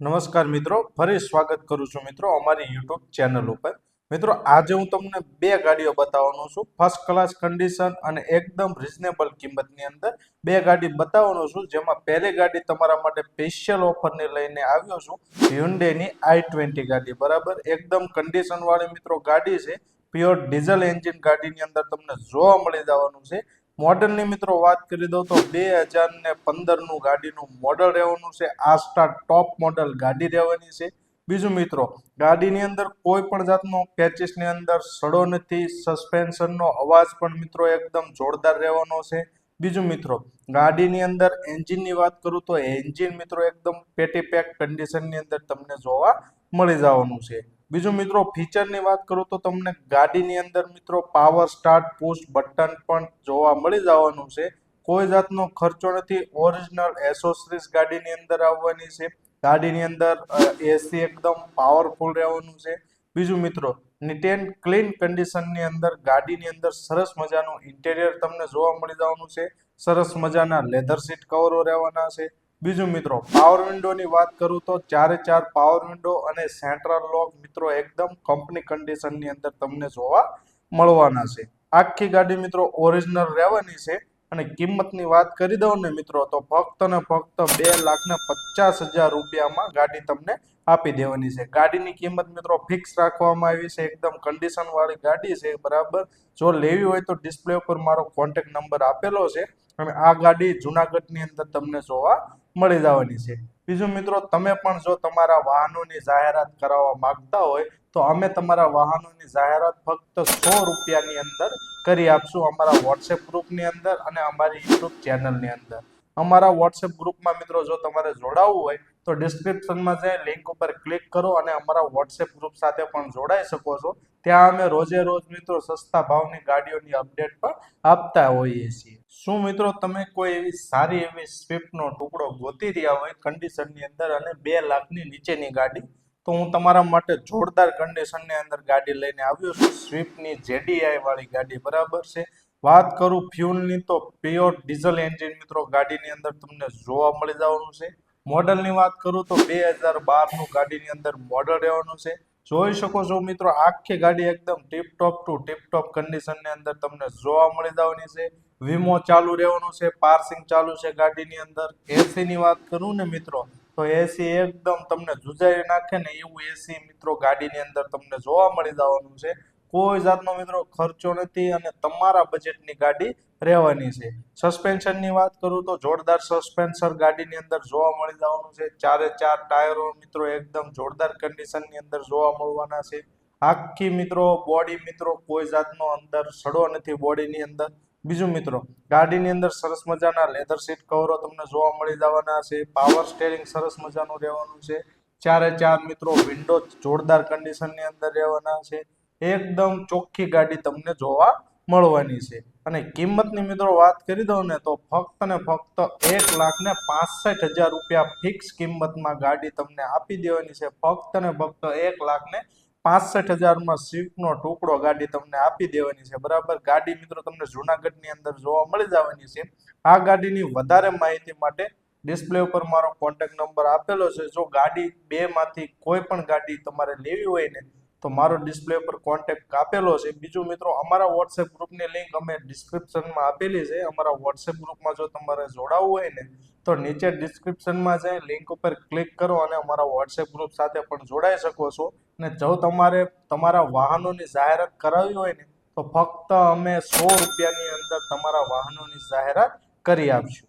નમસ્કાર મિત્રો, ફરી સ્વાગત કરું છું મિત્રો અમારી યુટ્યુબ ચેનલ ઉપર. મિત્રો, આજે હું તમને બે ગાડીઓ બતાવવાનો છું. ફર્સ્ટ ક્લાસ કન્ડિશન અને એકદમ રિઝનેબલ કિંમતની અંદર બે ગાડી બતાવવાનો છું. જેમાં પહેલી ગાડી તમારા માટે સ્પેશિયલ ઓફરની લઈને આવ્યો છું. હ્યુન્ડેની આઈ ટ્વેન્ટી ગાડી, બરાબર? એકદમ કન્ડિશન વાળી મિત્રો ગાડી છે. પ્યોર ડીઝલ એન્જિન ગાડીની અંદર તમને જોવા મળી જવાનું છે. મોડલની મિત્રો વાત કરી દઉં તો બે હજાર ને પંદરનું ગાડીનું મોડલ રહેવાનું છે. આ સ્ટાર ટોપ મોડલ ગાડી રહેવાની છે. બીજું મિત્રો, ગાડીની અંદર કોઈ પણ જાતનો પેચીસની અંદર સડો નથી, સસ્પેન્શનનો અવાજ પણ મિત્રો એકદમ જોરદાર રહેવાનો છે. બીજું મિત્રો, ગાડીની અંદર એન્જિનની વાત કરું તો એન્જિન મિત્રો એકદમ પેટી પેક કન્ડિશનની અંદર તમને જોવા મળી જવાનું છે. બીજું મિત્રો ફીચરની વાત કરું તો તમને ગાડીની અંદર મિત્રો પાવર સ્ટાર્ટ પુશ બટન પણ જોવા મળી જવાનું છે. કોઈ જાતનો ખર્ચો નથી. ઓરિજિનલ એસોસરીઝ ગાડીની અંદર આવવાની છે. ગાડીની અંદર એસી એકદમ પાવરફુલ રહેવાનું છે. બીજું મિત્રો નીટ એન્ડ ક્લીન કન્ડિશનની અંદર ગાડીની અંદર સરસ મજાનું ઇન્ટેરિયર તમને જોવા મળી જવાનું છે. સરસ મજાના લેધર સીટ કવરો રહેવાના છે. બીજું મિત્રો પાવર વિન્ડોની વાત કરું તો ચારે ચાર પાવર વિન્ડો અને સેન્ટ્રલ લોક મિત્રો એકદમ કંપની કન્ડિશનની અંદર તમને જોવા મળવાના છે. આખી ગાડી મિત્રો ઓરિજિનલ રહેવાની છે અને કિંમતની વાત કરી દઉં ને મિત્રો, તો ફક્ત ને ફક્ત બે લાખ ને પચાસ હજાર રૂપિયામાં ગાડી તમને આપી દેવાની છે. ગાડીની કિંમત મિત્રો ફિક્સ રાખવામાં આવી છે, એકદમ કન્ડિશન વાળી ગાડી છે, બરાબર? જો લેવી હોય તો ડિસ્પ્લે ઉપર મારો કોન્ટેક્ટ નંબર આપેલો છે અને આ ગાડી જુનાગઢની અંદર તમને જોવા મળી જવાની છે. બીજું મિત્રો, તમે પણ જો તમારા વાહનોની જાહેરાત કરાવવા માંગતા હોય, તો અમે તમારા વાહનોની જાહેરાત ફક્ત સો રૂપિયાની અંદર કરી આપશું અમારા વોટ્સએપ ગ્રુપની અંદર અને અમારી યુટ્યુબ ચેનલની અંદર. અમારા વોટ્સએપ ગ્રુપમાં મિત્રો, જો તમારે જોડાવવું હોય તો ડિસ્ક્રિપ્શનમાં જે લિંક ઉપર ક્લિક કરો અને અમારા વોટ્સએપ ગ્રુપ સાથે પણ જોડાઈ શકો છો. ત્યાં અમે રોજે રોજ મિત્રો સસ્તા ભાવની ગાડીઓની અપડેટ પણ આપતા હોઈએ છીએ. શું મિત્રો તમે કોઈ એવી સારી એવી સ્વિફ્ટનો ટુકડો ગોતી રહ્યા હોય કન્ડિશનની અંદર અને બે લાખની નીચેની ગાડી? તો હું તમારા માટે જોરદાર કન્ડિશનની અંદર ગાડી લઈને આવ્યો છું. સ્વિફ્ટની જેડીઆઈ વાળી ગાડી બરાબર છે. વાત કરું ફ્યુલની તો પ્યોર ડીઝલ એન્જિન મિત્રો ગાડીની અંદર તમને જોવા મળી જવાનું છે. મોડલની વાત કરું તો બે હજાર બારનું ગાડીની અંદર મોડલ રહેવાનું છે. જોઈ શકો છો મિત્રો, આખી ગાડી એકદમ ટીપટોપ ટુ ટીપ ટોપ કન્ડિશનની અંદર તમને જોવા મળી જવાની છે. વીમો ચાલુ રહેવાનું છે પાર્સિંગ ચાલુ છે ગાડીની અંદર. એસીની વાત કરું ને મિત્રો, તો એસી એકદમ તમને જુજાઈ નાખે ને એવું એસી મિત્રો ગાડીની અંદર તમને જોવા મળી જવાનું છે. કોઈ જાતનો મિત્રો ખર્ચો નથી અને તમારા બજેટની ગાડી રહેવાની છે. સસ્પેન્શનની વાત કરું તો જોરદાર સસ્પેન્સર ગાડીની અંદર જોવા મળી જવાનું છે. ચારે ચાર ટાયરો મિત્રો એકદમ જોરદાર કન્ડિશનની અંદર જોવા મળવાના છે. આખી મિત્રો બોડી મિત્રો કોઈ જાતનો અંદર સડો નથી બોડીની અંદર. બીજું મિત્રો, ગાડીની અંદર સરસ મજાના લેધર સીટ કવરો તમને જોવા મળી જવાના છે. પાવર સ્ટેરિંગ સરસ મજાનું રહેવાનું છે. ચારે ચાર મિત્રો વિન્ડો જોરદાર કન્ડિશનની અંદર રહેવાના છે. એકદમ ચોખ્ખી ગાડી તમને જોવા મળવાની છે. અને કિંમતની મિત્રો વાત કરી દઉં ને તો ફક્ત ને ફક્ત એક લાખ ને પાસઠ હજાર રૂપિયા ફિક્સ કિંમતમાં ગાડી તમને આપી દેવાની છે. ફક્ત ને ફક્ત એક લાખ ને પાસઠ હજારમાં સ્વિફ્ટનો ટુકડો ગાડી તમને આપી દેવાની છે. બરાબર? ગાડી મિત્રો તમને જુનાગઢની અંદર જોવા મળી જવાની છે. આ ગાડીની વધારે માહિતી માટે ડિસ્પ્લે ઉપર મારો કોન્ટેક્ટ નંબર આપેલો છે. જો ગાડી બેમાંથી કોઈ પણ ગાડી તમારે લેવી હોય ને તો મારો ડિસ્પ્લે પર કોન્ટેક્ટ આપેલો છે. બીજું મિત્રો અમારા વોટ્સએપ ગ્રુપની લિંક અમે ડિસ્ક્રિપ્શનમાં આપેલી છે. અમારા વોટ્સએપ ગ્રુપમાં જો તમારે જોડાવવું હોય ને તો નીચે ડિસ્ક્રિપ્શનમાં જઈ લિંક ઉપર ક્લિક કરો અને અમારા વોટ્સએપ ગ્રુપ સાથે પણ જોડાઈ શકો છો. અને જો તમારે તમારા વાહનોની જાહેરાત કરાવવી હોય ને તો ફક્ત અમે સો રૂપિયાની અંદર તમારા વાહનોની જાહેરાત કરી આપશું.